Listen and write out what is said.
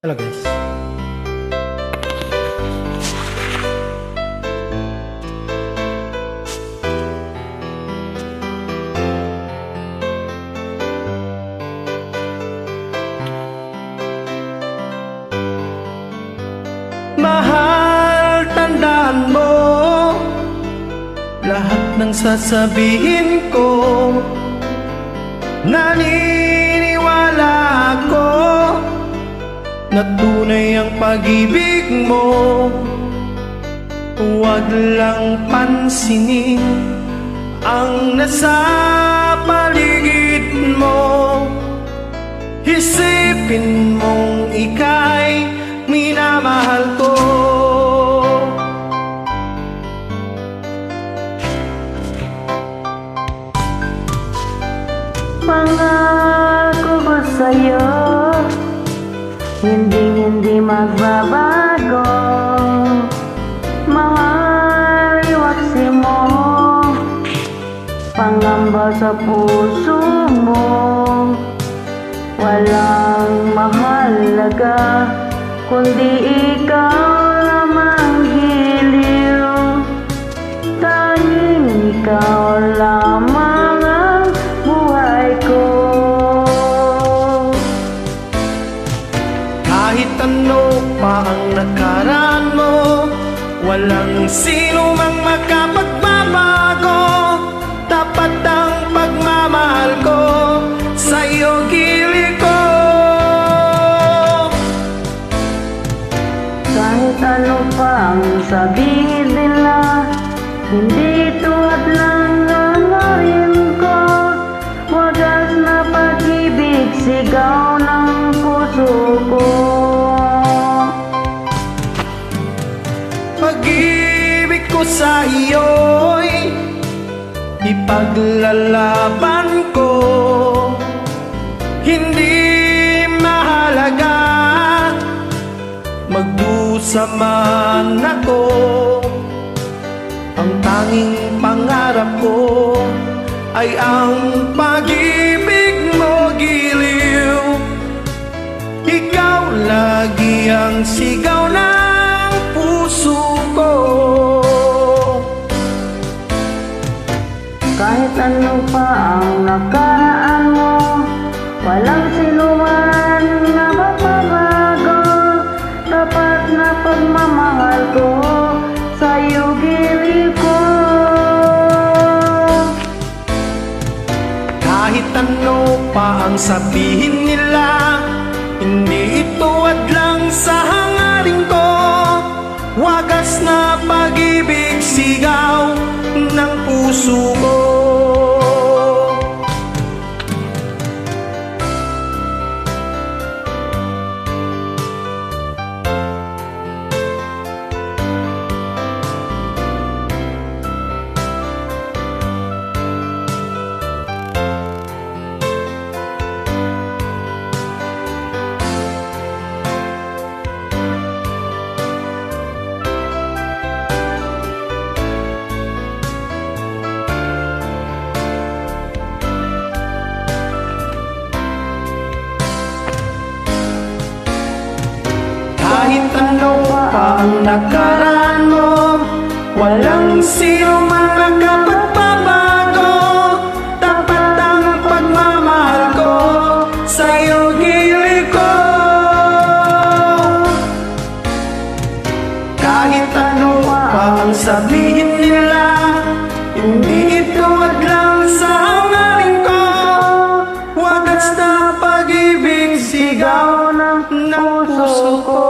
Hello guys. Mahal, tandaan mo Lahat ng sasabihin ko Naniniwala na tunay ang pag-ibig mo. Huwag lang pansinin ang nasa paligid mo. Isipin mong ika'y minamahal ko. Pangako ko sa'yo Hindi hindi magbabago. Mahal iwaksi mo. Pangamba sa puso mo. Walang mahalaga Kundi ikaw lamang giliw Tanging ikaw Kahit ano pa ang nakaraan mo Walang sino mang makapagbabago. Tapat ang pagmamahal ko Sa'yo gili ko. Kahit ano pa ang sabihin nila Hindi tuwad lang sa iyo'y Ipaglalaban ko. Hindi mahalaga Magdusa man ako Ang tanging pangarap ko Ay ang pag-ibig Kahit ano pa ang nakaraan mo Walang sinuman na mapabago Tapat na pagmamahal ko Sa'yo gili ko. Kahit ano pa ang sabihin nila Hindi ito adlang sa hangarin ko. Wagas na pag-ibig sigaw ng puso ko Kahit ano pa ang nakaraan mo Walang sino man makapagbabago Tapat ang pagmamahal ko Sa'yo gili ko. Kahit ano pa ang sabihin nila Hindi ito adlang sa hangarin ko. Wagas na pag-ibig sigaw ng puso ko.